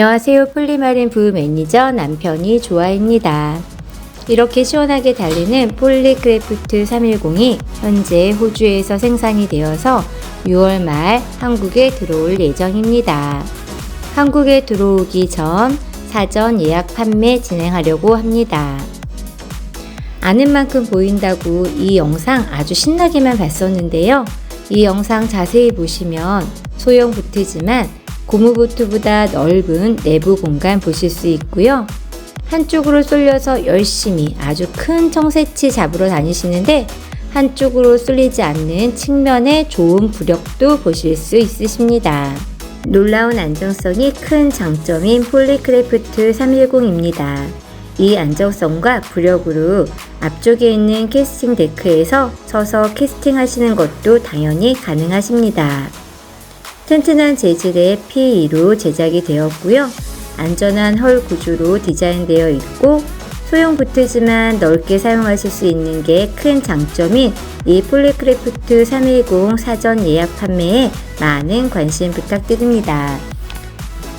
안녕하세요. 폴리마린 부부 매니저 남편이 좋아입니다. 이렇게 시원하게 달리는 폴리크래프트 310이 현재 호주에서 생산이 되어서 6월 말 한국에 들어올 예정입니다. 한국에 들어오기 전 사전 예약 판매 진행하려고 합니다. 아는 만큼 보인다고 이 영상 아주 신나게만 봤었는데요. 이 영상 자세히 보시면 소형 보트지만 고무 보트보다 넓은 내부 공간 보실 수 있고요. 한쪽으로 쏠려서 열심히 아주 큰 청새치 잡으러 다니시는데 한쪽으로 쏠리지 않는 측면의 좋은 부력도 보실 수 있으십니다. 놀라운 안정성이 큰 장점인 폴리크래프트 310입니다. 이 안정성과 부력으로 앞쪽에 있는 캐스팅 데크에서 서서 캐스팅 하시는 것도 당연히 가능하십니다. 튼튼한 재질의 P2로 제작이 되었고요. 안전한 헐 구조로 디자인되어 있고 소형 보트지만 넓게 사용하실 수 있는 게 큰 장점인 이 폴리크래프트 310 사전 예약 판매에 많은 관심 부탁드립니다.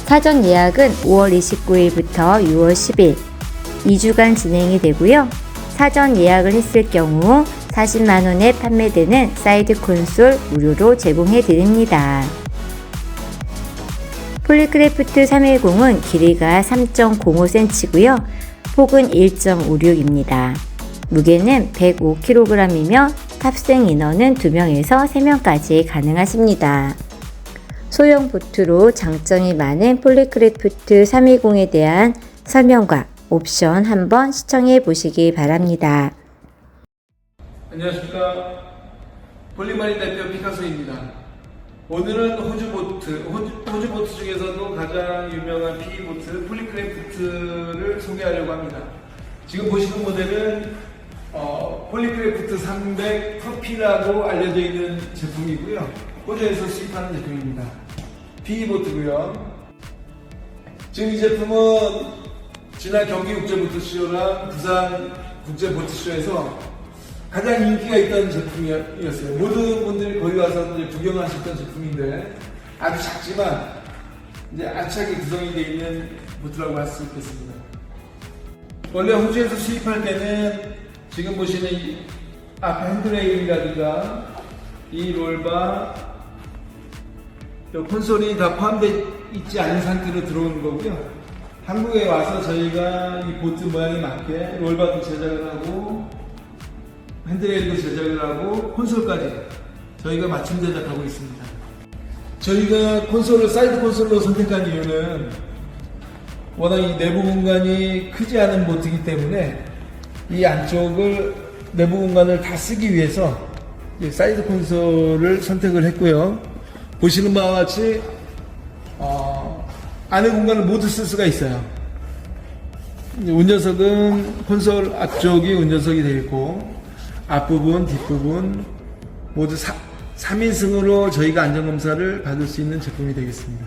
사전 예약은 5월 29일부터 6월 10일 2주간 진행이 되고요. 사전 예약을 했을 경우 40만원에 판매되는 사이드 콘솔 무료로 제공해 드립니다. 폴리크래프트 310은 길이가 3.05cm고요. 폭은 1.56입니다. 무게는 105kg이며 탑승 인원은 2명에서 3명까지 가능하십니다. 소형 보트로 장점이 많은 폴리크래프트 320에 대한 설명과 옵션 한번 시청해 보시기 바랍니다. 안녕하십니까 폴리마린 대표 피카소입니다. 오늘은 호주 보트, 호주, 보트 중에서도 가장 유명한 PE 보트 폴리크래프트를 소개하려고 합니다. 지금 보시는 모델은 어, 폴리크래프트 300 터피라고 알려져 있는 제품이고요. 호주에서 수입하는 제품입니다. PE 보트고요. 지금 이 제품은 지난 경기 국제보트쇼랑 부산 국제보트쇼에서 가장 인기가 있던 제품이었어요. 모든 분들이 거기 와서 구경하셨던 제품인데 아주 작지만 이제 알차게 구성이 되어 있는 보트라고 할 수 있겠습니다. 원래 호주에서 수입할 때는 지금 보시는 이 앞에 핸드레일이라든가 이 롤바, 요 콘솔이 다 포함되어 있지 않은 상태로 들어오는 거고요. 한국에 와서 저희가 이 보트 모양에 맞게 롤바도 제작을 하고 핸드레일도 제작을 하고 콘솔까지 저희가 맞춤 제작하고 있습니다. 저희가 콘솔을 사이드 콘솔로 선택한 이유는 워낙 이 내부 공간이 크지 않은 보트이기 때문에 이 안쪽을 내부 공간을 다 쓰기 위해서 이 사이드 콘솔을 선택을 했고요. 보시는 바와 같이 어, 안의 공간을 모두 쓸 수가 있어요. 운전석은 콘솔 앞쪽이 운전석이 되어 있고 앞부분, 뒷부분 모두 3, 3인승으로 저희가 안전검사를 받을 수 있는 제품이 되겠습니다.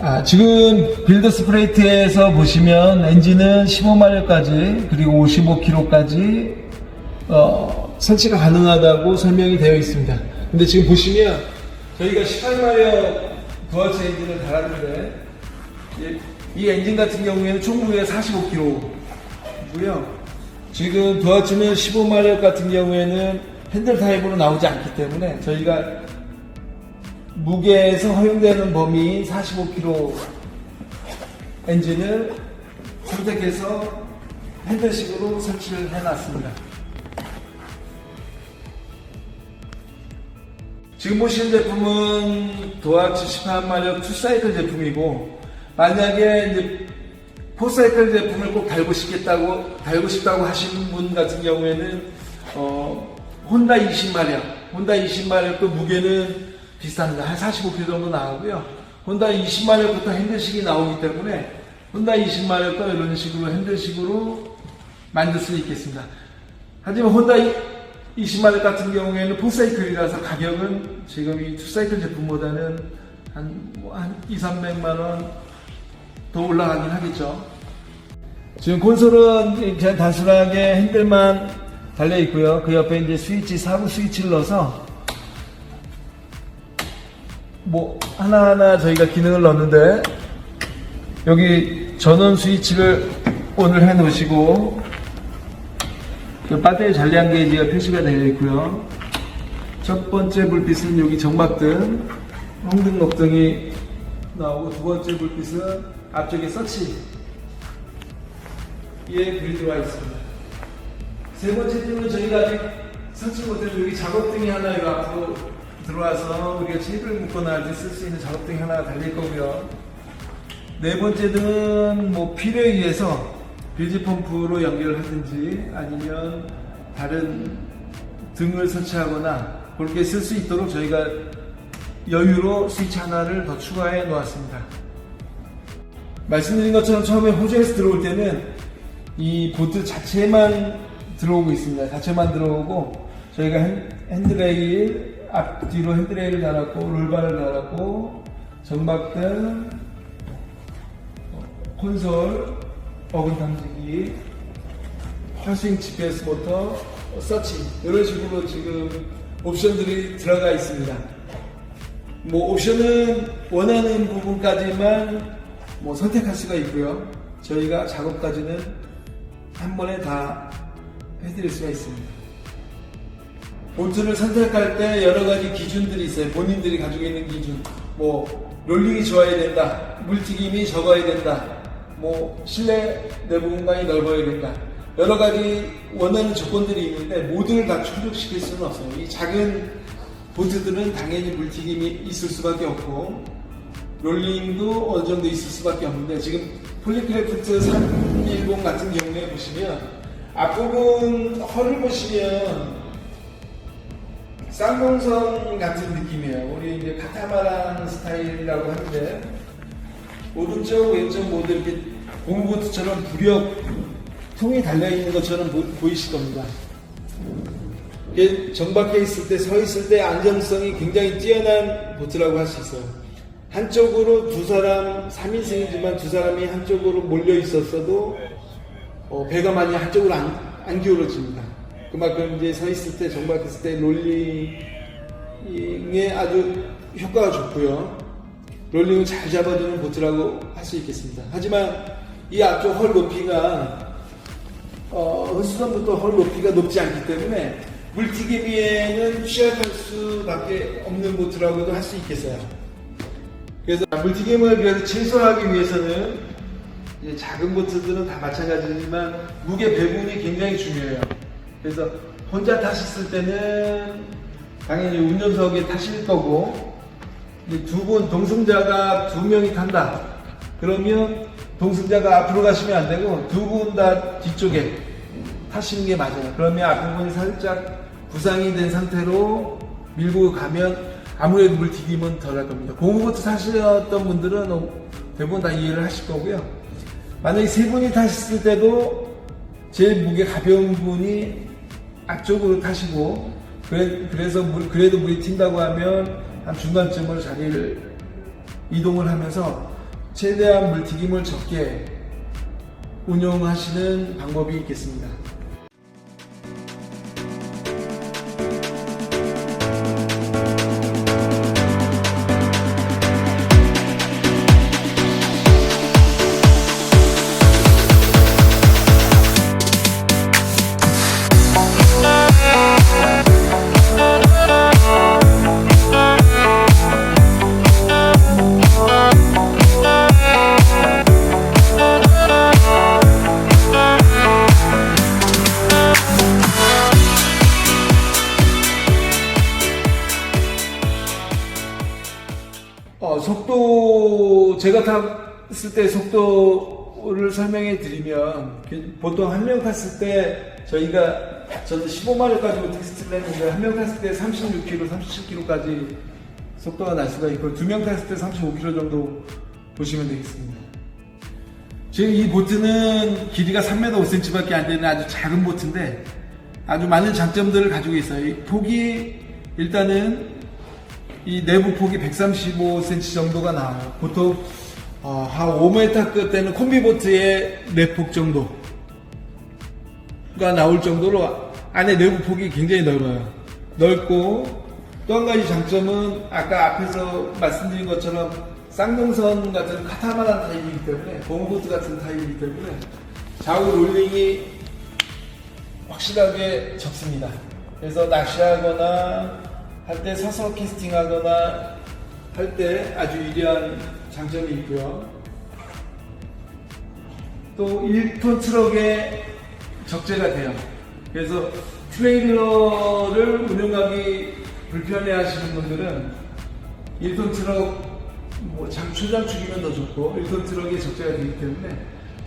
아, 지금 빌드 스프레이트에서 보시면 엔진은 15마력까지 그리고 55km까지 어, 설치가 가능하다고 설명이 되어 있습니다. 근데 지금 보시면 저희가 18마력 부하체 엔진을 달았는데 이, 이 엔진 같은 경우에는 총 무게가 45kg고요. 지금 부하체는 15마력 같은 경우에는 핸들 타입으로 나오지 않기 때문에 저희가 무게에서 허용되는 범위인 45kg 엔진을 선택해서 핸들식으로 설치를 해놨습니다. 지금 보시는 제품은 도하치 18마력 2사이클 제품이고 만약에 이제 4사이클 제품을 꼭 달고 싶겠다고 달고 싶다고 하시는 분 같은 경우에는 어, 혼다 20마력 혼다 20마력도 무게는 비슷합니다. 한 45kg 정도 나오고요. 혼다 20마력부터 핸들식이 나오기 때문에 혼다 20마력도 이런 식으로 핸들식으로 만들 수 있겠습니다. 하지만 혼다 20마력 같은 경우에는 포사이클이라서 가격은 지금 이 투사이클 제품보다는 한, 뭐 한 2, 300만 원 더 올라가긴 하겠죠. 지금 콘솔은 그냥 단순하게 핸들만 달려 있고요. 그 옆에 이제 스위치, 사구 스위치를 넣어서 뭐 하나하나 저희가 기능을 넣었는데 여기 전원 스위치를 오늘 해 놓으시고 그 배터리 전량 게이지가 표시가 되어 있고요. 첫 번째 불빛은 여기 정막등, 홍등, 녹등이 나오고 두 번째 불빛은 앞쪽에 서치 예 불이 들어와 있습니다. 세 번째 등은 저희가 아직 설치 못해서 여기 작업등이 하나 이 앞으로 들어와서 우리가 테이블 묶거나 할 때 쓸 수 있는 작업등이 하나 달릴 거고요. 네 번째 등은 뭐 필요에 의해서 빌지 펌프로 연결하든지 아니면 다른 등을 설치하거나 그렇게 쓸 수 있도록 저희가 여유로 스위치 하나를 더 추가해 놓았습니다. 말씀드린 것처럼 처음에 호주에서 들어올 때는 이 보트 자체만 들어오고 있습니다. 자체만 들어오고 저희가 핸- 핸드레일 앞뒤로 핸드레일을 달았고 롤바를 달았고 전박등 어, 콘솔 어근 탐지기 하스윙 GPS 모터 어, 서치 이런 식으로 지금 옵션들이 들어가 있습니다. 뭐 옵션은 원하는 부분까지만 뭐 선택할 수가 있고요. 저희가 작업까지는 한 번에 다 해드릴 수가 있습니다. 보트를 선택할 때 여러 가지 기준들이 있어요. 본인들이 가지고 있는 기준. 뭐 롤링이 좋아야 된다. 물튀김이 적어야 된다. 뭐 실내 내부 공간이 넓어야 된다. 여러 가지 원하는 조건들이 있는데 모두를 다 충족시킬 수는 없어요. 이 작은 보트들은 당연히 물튀김이 있을 수밖에 없고 롤링도 어느 정도 있을 수밖에 없는데 지금 폴리크래프트 310 같은 경우에 보시면 앞부분 헐을 보시면 쌍봉선 같은 느낌이에요. 우리 이제 카타마란 스타일이라고 하는데 오른쪽 왼쪽 모두 이렇게 고무보트처럼 부력 통이 달려 있는 것처럼 보, 보이실 겁니다. 정박해 있을 때, 서 있을 때 안정성이 굉장히 뛰어난 보트라고 할 수 있어요. 한쪽으로 두 사람, 3인승이지만 두 사람이 한쪽으로 몰려 있었어도 어, 배가 많이 한쪽으로 안, 안 기울어집니다. 그만큼 이제 서 있을 때, 정박했을 때 롤링에 아주 효과가 좋고요. 롤링을 잘 잡아주는 보트라고 할 수 있겠습니다. 하지만 이 앞쪽 헐 높이가 어, 흡수선부터 헐 높이가 높지 않기 때문에 물튀기미에는 취약할 수밖에 없는 보트라고도 할 수 있겠어요. 그래서 물튀김을 그래서 최소화하기 위해서는 작은 보트들은 다 마찬가지지만 무게 배분이 굉장히 중요해요. 그래서 혼자 타셨을 때는 당연히 운전석에 타실 거고 두 분 동승자가 두 명이 탄다. 그러면 동승자가 앞으로 가시면 안 되고 두 분 다 뒤쪽에 타시는 게 맞아요. 그러면 앞부분이 살짝 부상이 된 상태로 밀고 가면 아무래도 물튀김은 덜할 겁니다. 고무보트 타셨던 분들은 어, 대부분 다 이해를 하실 거고요. 만약에 세 분이 타셨을 때도 제일 무게 가벼운 분이 앞쪽으로 타시고 그래, 물, 그래도 물이 튄다고 하면 한 중간쯤으로 자리를 이동을 하면서 최대한 물튀김을 적게 운영하시는 방법이 있겠습니다. 속도 제가 탔을 때 속도를 설명해 드리면 그 보통 한 명 탔을 때 저희가 저는 15마일 가지고 테스트를 했는데 한 명 탔을 때 36km, 37km까지 속도가 날 수가 있고 두 명 탔을 때 35km 정도 보시면 되겠습니다. 지금 이 보트는 길이가 3m 5cm밖에 안 되는 아주 작은 보트인데 아주 많은 장점들을 가지고 있어요. 이 폭이 일단은 이 내부 폭이 135cm 정도가 나와요. 보통 어, 한 5m 끝에는 콤비보트의 내폭 정도가 나올 정도로 안에 내부 폭이 굉장히 넓어요. 넓고 또또한 가지 장점은 아까 앞에서 말씀드린 것처럼 쌍둥선 같은 카타마란 타입이기 때문에 봄보트 같은 타입이기 때문에 좌우 롤링이 확실하게 적습니다. 그래서 낚시하거나 할때 서서 캐스팅하거나 할 때 아주 유리한 장점이 있고요. 또 1톤 트럭에 적재가 돼요. 그래서 트레일러를 운영하기 불편해 하시는 분들은 1톤 트럭 뭐 장, 초장축이면 더 좋고 1톤 트럭에 적재가 되기 때문에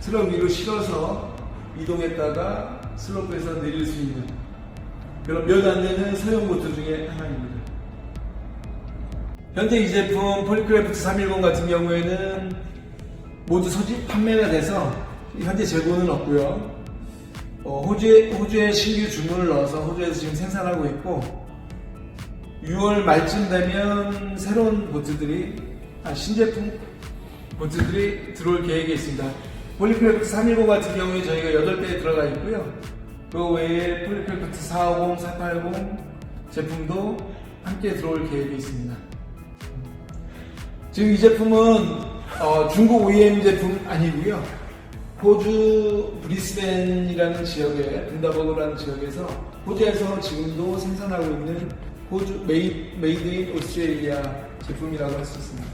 트럭 위로 실어서 이동했다가 슬로프에서 내릴 수 있는 그런 몇안 되는 소형 보트 중에 하나입니다. 현재 이 제품 폴리크래프트 310 같은 경우에는 모두 소집 판매가 돼서 현재 재고는 없고요. 어, 호주에, 호주에 신규 주문을 넣어서 호주에서 지금 생산하고 있고 6월 말쯤 되면 새로운 보트들이 아, 신제품 보트들이 들어올 계획이 있습니다. 폴리크래프트 310 같은 경우에 저희가 8대에 들어가 있고요. 그 외에 폴리크래프트 450, 480 제품도 함께 들어올 계획이 있습니다. 지금 이 제품은 어, 중국 OEM 제품 아니고요. 호주 브리스벤이라는 지역에 분다버그라는 지역에서 호주에서 지금도 생산하고 있는 호주 메이, 메이드 인 오스트레일리아 제품이라고 할 수 있습니다.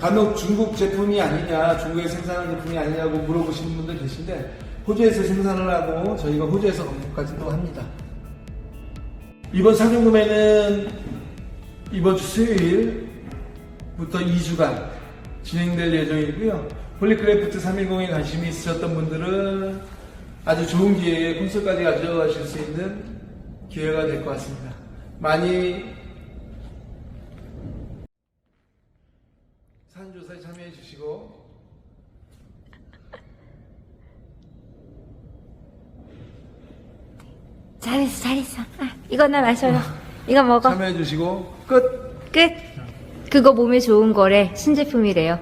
간혹 중국 제품이 아니냐, 중국에서 생산하는 제품이 아니냐고 물어보시는 분들 계신데 호주에서 생산을 하고 저희가 호주에서 공급까지도 합니다. 이번 상용 구매는 이번 주 수요일부터 2주간 진행될 예정이고요. 폴리크래프트 310에 관심이 있으셨던 분들은 아주 좋은 기회에 콘솔까지 가져가실 수 있는 기회가 될 것 같습니다. 많이 사전조사에 참여해 주시고 잘했어, 잘했어. 아, 이거 나 마셔요. 이거 먹어. 참여해 주시고 끝! 끝. 그거 몸에 좋은 거래. 신제품이래요.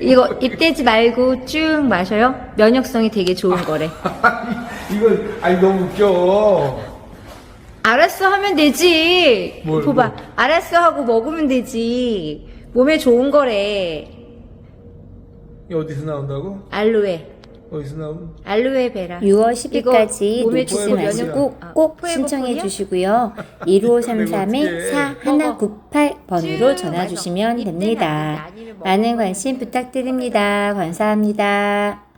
이거 입 대지 말고 쭉 마셔요. 면역성이 되게 좋은 거래. 이걸 아니 너무 웃겨. 알았어 하면 되지. 뭘, 봐봐. 뭘. 알았어 하고 먹으면 되지. 몸에 좋은 거래. 이게 어디서 나온다고? 알로에. 어디서 나온? 알로에베라. 6월 10일까지 이거 몸에 놓치지 좋은 마시고. 꼭, 아, 꼭 포에버 신청해? 주시고요. 어떡해. 1534-4198번으로 전화 주시면 입 됩니다. 많이를 많은. 관심 부탁드립니다. 감사합니다.